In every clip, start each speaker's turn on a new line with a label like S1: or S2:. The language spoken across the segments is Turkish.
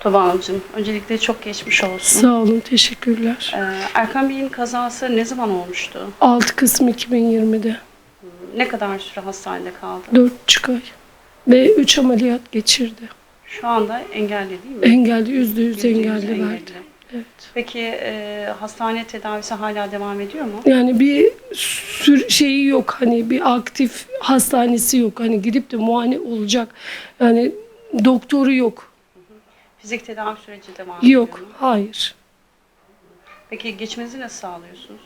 S1: Tuba Hanımcığım, öncelikle çok geçmiş olsun.
S2: Sağ olun, teşekkürler.
S1: Ee, Erkan Bey'in kazası ne zaman olmuştu?
S2: 6 Kasım 2020'de
S1: Ne kadar süre hastanede kaldı?
S2: 4 ay ve 3 ameliyat geçirdi.
S1: Şu anda engelli değil mi?
S2: Engelli, %100
S1: Yüzde yüz
S2: engelli verdi. Evet.
S1: Peki e, hastane tedavisi hala devam ediyor mu?
S2: Yani bir sür şeyi yok hani bir aktif hastanesi yok. Hani gidip de muayene olacak. Yani doktoru yok.
S1: Fizik tedavi süreci devam ediyor
S2: Yok,
S1: mu?
S2: hayır.
S1: Peki geçmenizi nasıl sağlıyorsunuz?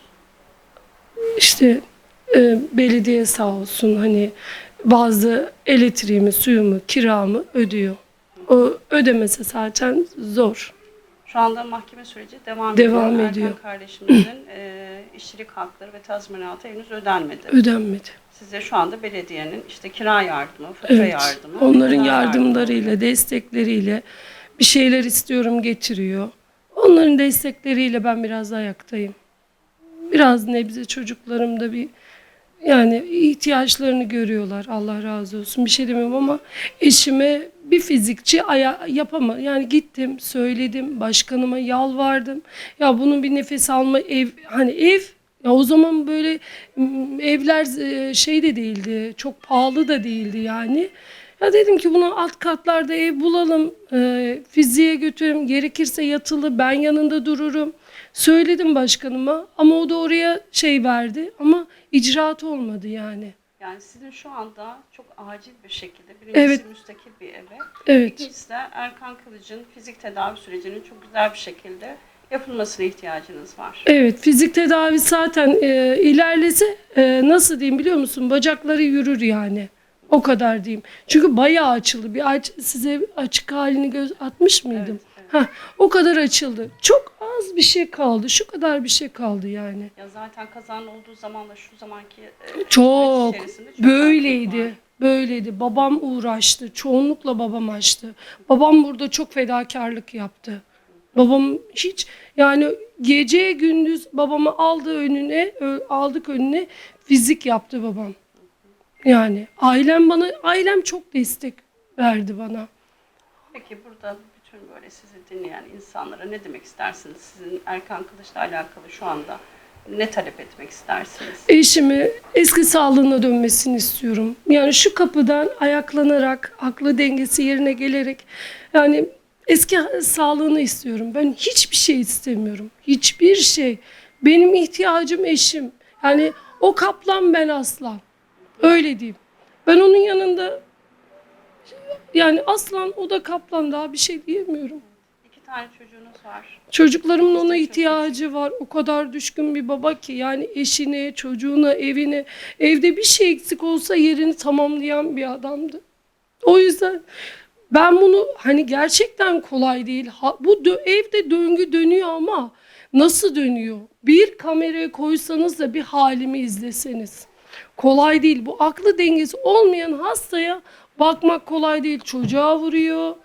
S2: İşte e, belediye sağ olsun hani bazı elektriğimi, suyumu, kiramı ödüyor. O ödemese zaten zor.
S1: Şu anda mahkeme süreci devam,
S2: Devam
S1: ediyor.
S2: ediyor.
S1: Erkan kardeşimizin e, işçilik hakları ve tazminatı henüz ödenmedi.
S2: Ödenmedi.
S1: Size şu anda belediyenin işte kira yardımı, fatura
S2: Evet.
S1: yardımı,
S2: Onların
S1: gıda
S2: yardımlarıyla,
S1: yardımı
S2: destekleriyle bir şeyler istiyorum getiriyor. Onların destekleriyle ben biraz ayaktayım. Biraz nebze çocuklarım da bir yani ihtiyaçlarını görüyorlar. Allah razı olsun. Bir şey demiyorum ama eşime bir fizikçi aya yapama. Yani gittim, söyledim, başkanıma yalvardım. Ya bunun bir nefes alma ev hani ev ya o zaman böyle evler e, şey de değildi. Çok pahalı da değildi yani. Ya dedim ki buna alt katlarda ev bulalım. E, fiziğe götürelim. Gerekirse yatılı ben yanında dururum. Söyledim başkanıma ama o da oraya şey verdi ama icraat olmadı yani.
S1: Yani sizin şu anda çok acil bir şekilde birincisi
S2: Evet.
S1: müstakil bir eve,
S2: Evet.
S1: ikincisi de Erkan Kılıç'ın fizik tedavi sürecinin çok güzel bir şekilde yapılmasına ihtiyacınız var.
S2: Evet fizik tedavi zaten e, ilerlese e, nasıl diyeyim biliyor musun? Bacakları yürür yani. O kadar diyeyim. Çünkü bayağı açıldı. Bir aç, size açık halini göz atmış mıydım?
S1: Evet, evet.
S2: Heh, o kadar açıldı. Çok az bir şey kaldı. Şu kadar bir şey kaldı yani.
S1: Ya zaten kazanın olduğu zamanla şu zamanki e,
S2: Çok
S1: çok
S2: böyleydi. Böyleydi. Babam uğraştı. Çoğunlukla babam açtı. Babam burada çok fedakarlık yaptı. Babam hiç yani gece gündüz babamı aldı önüne, aldık önüne fizik yaptı babam. Yani ailem bana ailem çok destek verdi bana.
S1: Peki burada bütün böyle sizi dinleyen insanlara ne demek istersiniz? Sizin Erkan Kılıç'la alakalı şu anda ne talep etmek istersiniz?
S2: Eşimi eski sağlığına dönmesini istiyorum. Yani şu kapıdan ayaklanarak, aklı dengesi yerine gelerek yani eski sağlığını istiyorum. Ben hiçbir şey istemiyorum. Hiçbir şey. Benim ihtiyacım eşim. Yani o kaplan ben aslan. Öyle diyeyim. Ben onun yanında yani aslan o da kaplan daha bir şey diyemiyorum.
S1: İki tane çocuğunuz var.
S2: Çocuklarımın ona ihtiyacı var. O kadar düşkün bir baba ki yani eşine, çocuğuna, evine, evde bir şey eksik olsa yerini tamamlayan bir adamdı. O yüzden ben bunu hani gerçekten kolay değil. Ha, bu dö- evde döngü dönüyor ama nasıl dönüyor? Bir kameraya koysanız da bir halimi izleseniz. Kolay değil. Bu aklı dengesi olmayan hastaya bakmak kolay değil. Çocuğa vuruyor.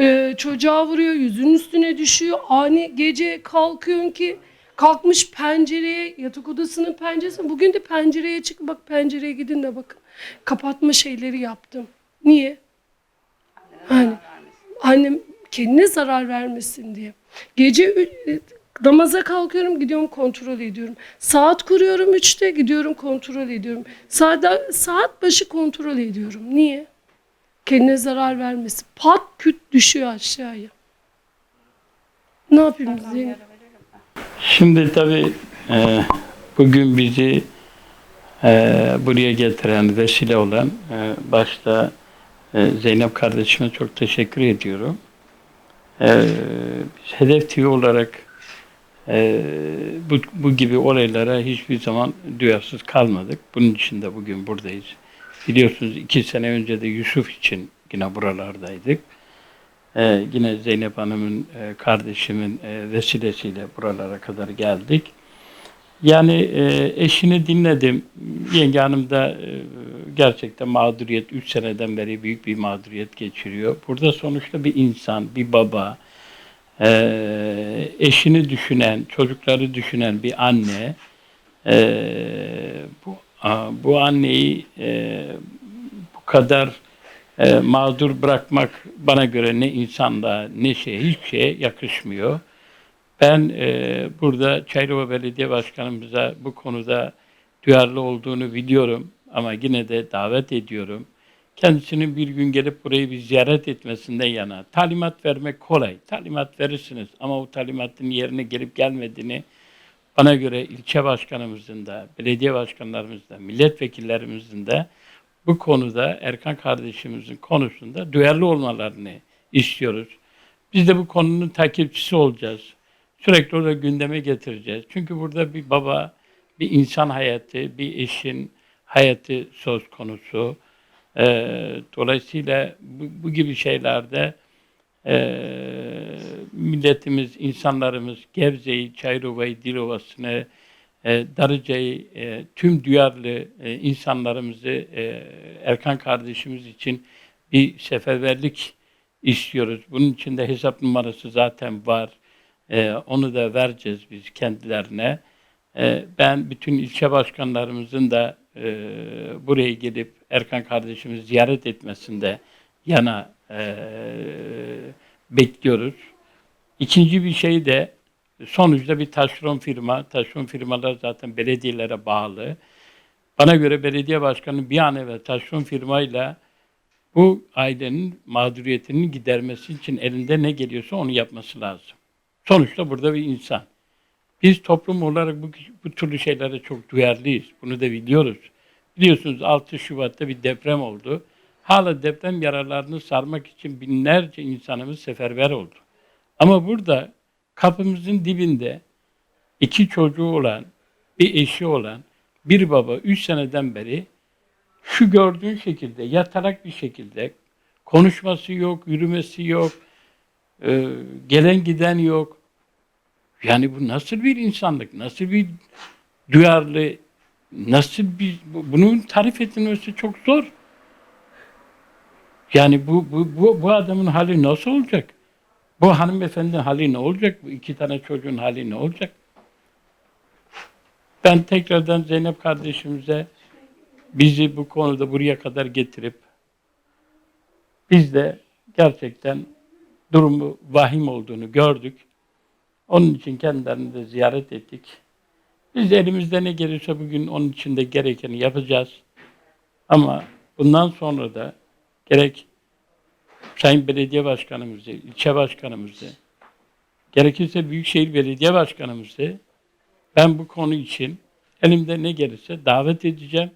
S2: Ee, çocuğa vuruyor, yüzünün üstüne düşüyor. Ani gece kalkıyorsun ki kalkmış pencereye, yatak odasının penceresine. Bugün de pencereye çık bak pencereye gidin de bakın. Kapatma şeyleri yaptım. Niye? Hani annem kendine zarar vermesin diye. Gece namaza kalkıyorum gidiyorum kontrol ediyorum. Saat kuruyorum 3'te gidiyorum kontrol ediyorum. Saat, saat başı kontrol ediyorum. Niye? Kendine zarar vermesin. Pat küt düşüyor aşağıya. Ne yapayım Zeynep?
S3: Şimdi tabii e, bugün bizi e, buraya getiren, vesile olan e, başta e, Zeynep kardeşime çok teşekkür ediyorum. E, biz Hedef TV olarak e, bu, bu gibi olaylara hiçbir zaman duyarsız kalmadık. Bunun için de bugün buradayız. Biliyorsunuz iki sene önce de Yusuf için yine buralardaydık. Ee, yine Zeynep Hanım'ın, e, kardeşimin e, vesilesiyle buralara kadar geldik. Yani e, eşini dinledim. Yenge Hanım da e, gerçekten mağduriyet, 3 seneden beri büyük bir mağduriyet geçiriyor. Burada sonuçta bir insan, bir baba, e, eşini düşünen, çocukları düşünen bir anne, e, bu, a- bu anneyi e, bu kadar e, mağdur bırakmak bana göre ne insanda ne şey hiçbir şeye yakışmıyor. Ben e, burada Çayrova Belediye Başkanımıza bu konuda duyarlı olduğunu biliyorum ama yine de davet ediyorum. Kendisinin bir gün gelip burayı bir ziyaret etmesinden yana. Talimat vermek kolay. Talimat verirsiniz ama o talimatın yerine gelip gelmediğini bana göre ilçe başkanımızın da, belediye başkanlarımızın da, milletvekillerimizin de bu konuda Erkan kardeşimizin konusunda duyarlı olmalarını istiyoruz. Biz de bu konunun takipçisi olacağız. Sürekli orada gündeme getireceğiz. Çünkü burada bir baba, bir insan hayatı, bir eşin hayatı söz konusu. Ee, dolayısıyla bu, bu gibi şeylerde ee, milletimiz, insanlarımız Gebze'yi, Çayrova'yı, Dilovası'nı, e, Darıca'yı, e, tüm duyarlı e, insanlarımızı e, Erkan kardeşimiz için bir seferberlik istiyoruz. Bunun için de hesap numarası zaten var. E, onu da vereceğiz biz kendilerine. E, ben bütün ilçe başkanlarımızın da e, buraya gelip Erkan kardeşimizi ziyaret etmesinde yana e, bekliyoruz. İkinci bir şey de sonuçta bir taşeron firma. Taşeron firmalar zaten belediyelere bağlı. Bana göre belediye başkanı bir an evvel taşeron firmayla bu ailenin mağduriyetinin gidermesi için elinde ne geliyorsa onu yapması lazım. Sonuçta burada bir insan. Biz toplum olarak bu, bu türlü şeylere çok duyarlıyız. Bunu da biliyoruz. Biliyorsunuz 6 Şubat'ta bir deprem oldu. Hala deprem yaralarını sarmak için binlerce insanımız seferber oldu. Ama burada kapımızın dibinde iki çocuğu olan, bir eşi olan bir baba üç seneden beri şu gördüğün şekilde yatarak bir şekilde konuşması yok, yürümesi yok, e, gelen giden yok. Yani bu nasıl bir insanlık, nasıl bir duyarlı, nasıl bir bu- bunun tarif edilmesi çok zor. Yani bu, bu, bu, bu adamın hali nasıl olacak? Bu hanımefendinin hali ne olacak? Bu iki tane çocuğun hali ne olacak? Ben tekrardan Zeynep kardeşimize bizi bu konuda buraya kadar getirip biz de gerçekten durumu vahim olduğunu gördük. Onun için kendilerini de ziyaret ettik. Biz de elimizde ne gelirse bugün onun için de gerekeni yapacağız. Ama bundan sonra da gerek Sayın Belediye Başkanımızı, ilçe başkanımızı, gerekirse Büyükşehir Belediye Başkanımızı ben bu konu için elimde ne gelirse davet edeceğim.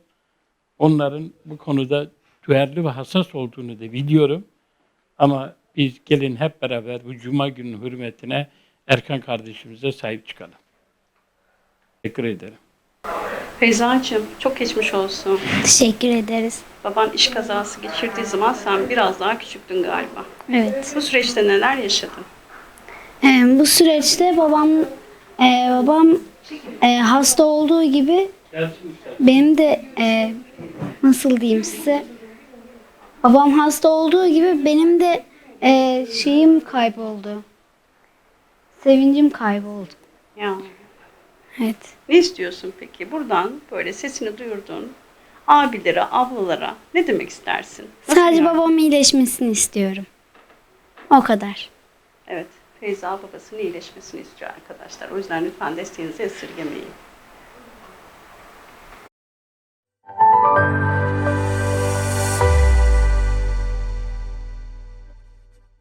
S3: Onların bu konuda duyarlı ve hassas olduğunu da biliyorum. Ama biz gelin hep beraber bu Cuma günü hürmetine Erkan kardeşimize sahip çıkalım. Teşekkür ederim.
S1: Feyza'cığım çok geçmiş olsun.
S4: Teşekkür ederiz.
S1: Baban iş kazası geçirdiği zaman sen biraz daha küçüktün galiba.
S4: Evet.
S1: Bu süreçte neler yaşadın?
S4: Ee, bu süreçte babam e, babam e, hasta olduğu gibi benim de e, nasıl diyeyim size babam hasta olduğu gibi benim de e, şeyim kayboldu. Sevincim kayboldu.
S1: Ya.
S4: Evet.
S1: Ne istiyorsun peki? Buradan böyle sesini duyurdun. Abilere, ablalara ne demek istersin? Nasıl
S4: Sadece
S1: yani?
S4: babamın iyileşmesini istiyorum. O kadar.
S1: Evet. Feyza babasının iyileşmesini istiyor arkadaşlar. O yüzden lütfen desteğinizi esirgemeyin.